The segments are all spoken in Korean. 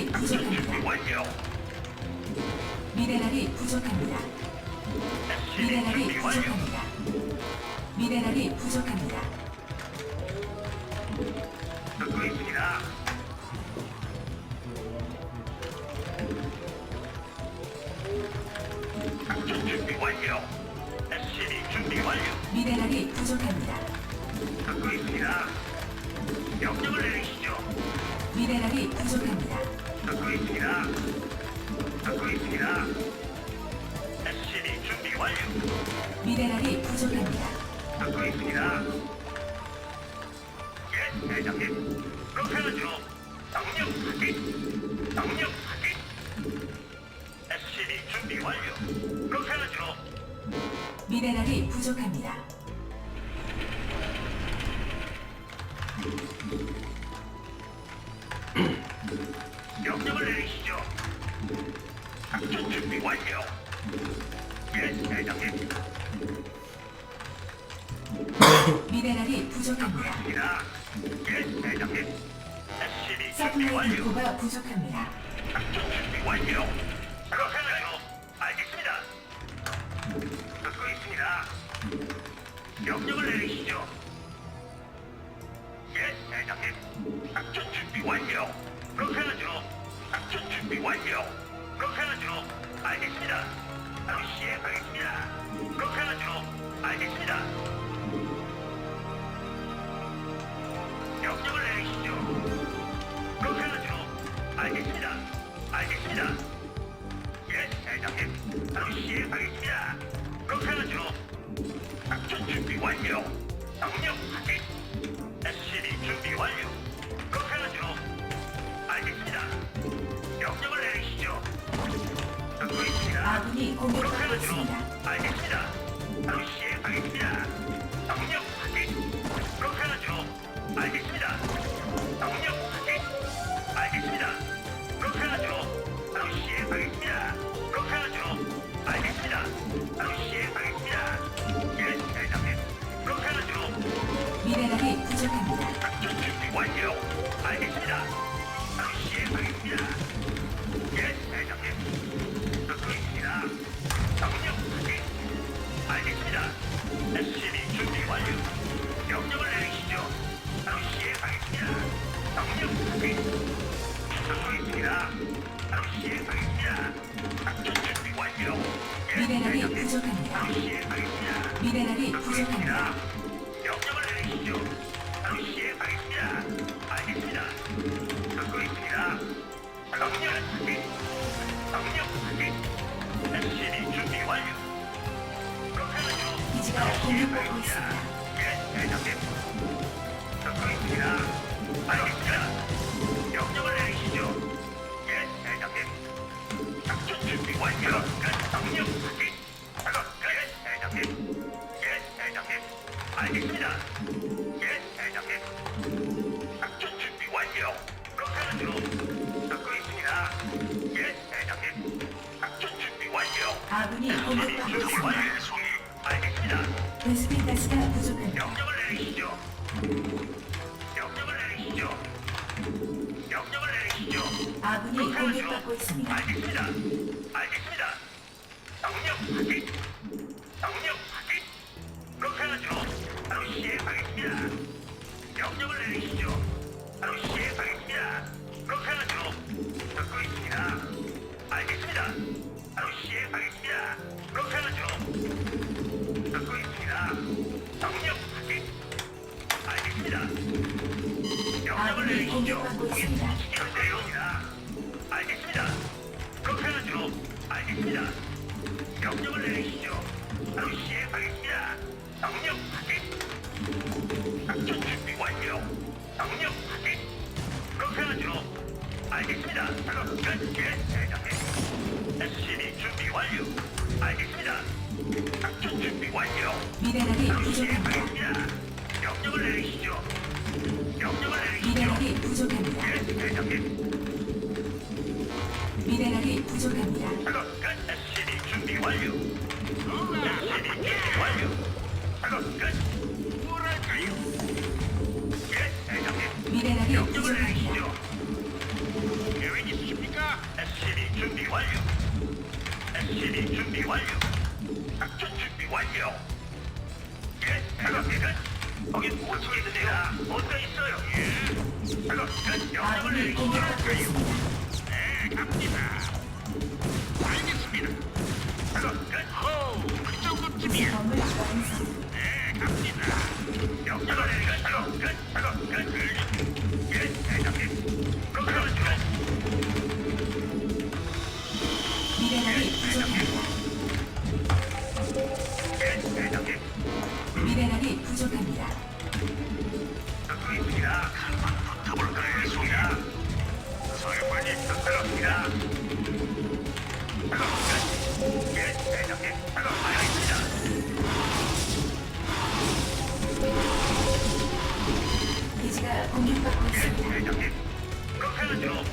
미네랄이 부족합니다. 미네랄이 부족합니다. 미네랄이. 부족합니다. 미네랄이 부족합니다. 작전 준비 완료. SCB 준비 완료. 미네랄이 부족합니다. 듣고 있습니다. 명령을 내리시죠. 미네랄이 부족합니다. 듣고 있습니다. 듣고 있습니다. SCB 준비 완료. 미네랄이 부족합니다. 듣고 있습니다. 예, 대장님. 그렇게 하죠. 명령 확인. 명령 확인. SCB 준비 완료. 그렇게 하죠. 미네랄이 부족합니다. 준비 완료. 예, 대장님. 미네랄이 부족합니다. 입니다. 예, 대장님. SCB 준비 서플라이 완료. 디포가 부족합니다. 작전 준비 완료. 그렇게 하죠. 알겠습니다. 듣고 있습니다. 명령을 내리시죠. Bye. 미네랄이 부족합니다. 명령을 내리시죠. 바로 시행하겠습니다. 알겠습니다. 듣고 있습니다. 명령 확인. 명령 확인. SCB 준비 완료. 그렇게 하죠. 기지가 공격받고 있습니다. 예, 대장님. 베스핀 가스가 부족 공격받고 있습니다. 알겠습니다. 그렇게 하죠. 알겠습니다. 명령을 내리시죠. 바로 시행하겠습니다. 명령 확인. 작전 준비 완료. 명령 확인. 그렇게 하죠. 알겠습니다. 작업 끝. 예, 대장님. SCB 준비 완료. 알겠습니다. 작전 준비 완료. 미네랄이 바로 부족합니다. 시행하겠습니다. 미네랄이 부족합니다. 기지가 공격받고 예, 있습니다. 대장님. 그렇게 하죠.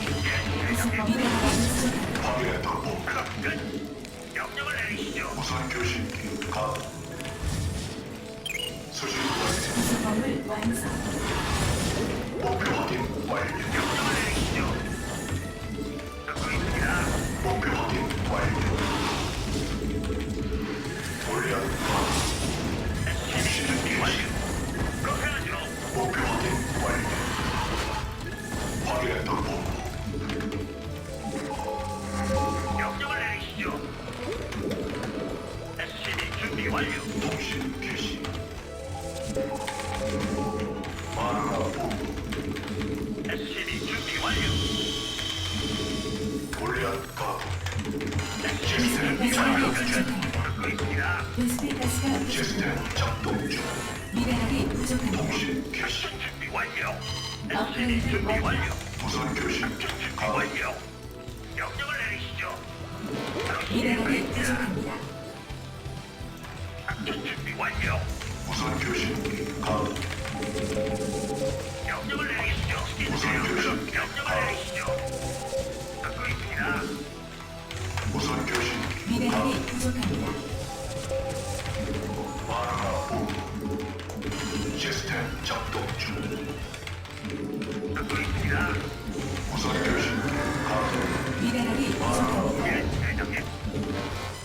미네랄이 부족합니다. 확인했다 본 작업 끝. 명령을 내리시죠. 무선 교신기 가 수신 완료 구성범을 완성. 목표 확인 완료 명령을 통신 개시 마누라 본 SCV 준비 완료. 골리앗 가 SCV 준비 완료. 부족합니다. 듣고 있습니다. 베스피가스가 부족합니다. 시스템 작동 중 미네랄이 부족합니다. 통신 개시 작전 준비 완료. SCV 준비 완료. 무선 교신기 작전 준비 가 완료. 명령을 내리시죠. 바로 미네랄이 시행하겠습니다. 부족합니다. 완료. 무선 교신기 가 명령을 내리시죠. 무선 교신기 명령을 내리시죠. 듣고 있습니다. 무선 교신기 가 미네랄이 부족합니다. 마누라 본 시스템 작동 중 듣고 있습니다. 무선 교신기 가 미네랄이 부족합니다.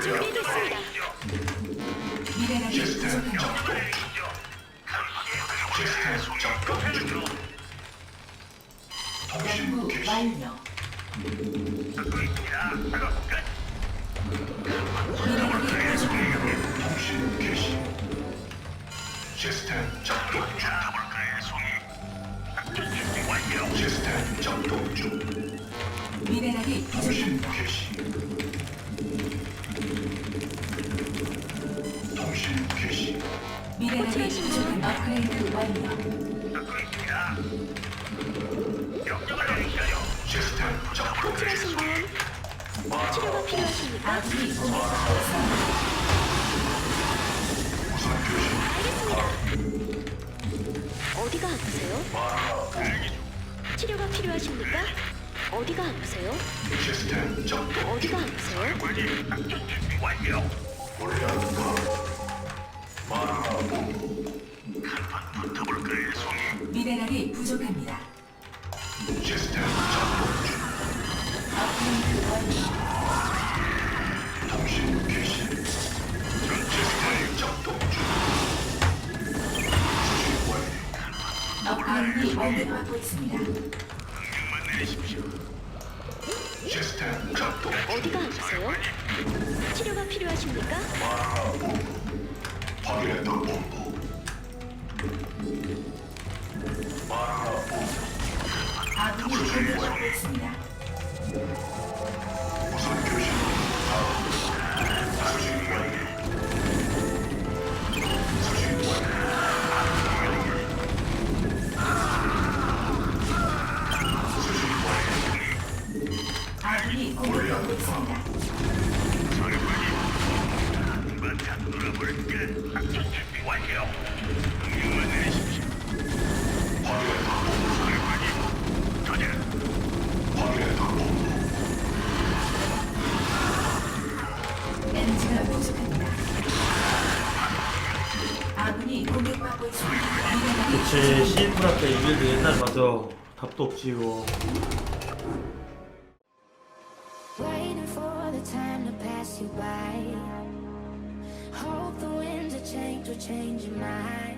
준비됐습니다. 미네랄이 부족합니다. 미네랄이 작동 중 미네랄이 부족합니다. 업그레이드 완료. 듣고 있습니다. 명령을 내리시죠. 시스템 작동 호출하신 중분 치료가 필요하십니까? 아군이 공격받고 있습니다. 무선 교신 알겠습니다. 어디가 아프세요? 치료가 필요하십니까? 어디가 아프세요? 시스템 작동 어디가 중 아프세요? 관리 작전 준비 완료. 골리앗 가 미네랄이 부족합니다. 어디가 아프세요? 치료가 필요하십니까? 확인했다 본부 본부 아군이 공격받고 있습니다. 무선 교신 가 수신 완료 수신 완료 수신 완료 아군이 공격받고 있습니다. 완료. 명령만 내리십시오. 사령관님, 가자. 확인했다 본부. 에너지가 부족합니다. 아군이 공격받고 있습니다. 그치 시인프라 때 이빌드 옛날 맞아 답도 없지 이거 Waiting for the time to pass you by. Hope the winds of change will change your mind.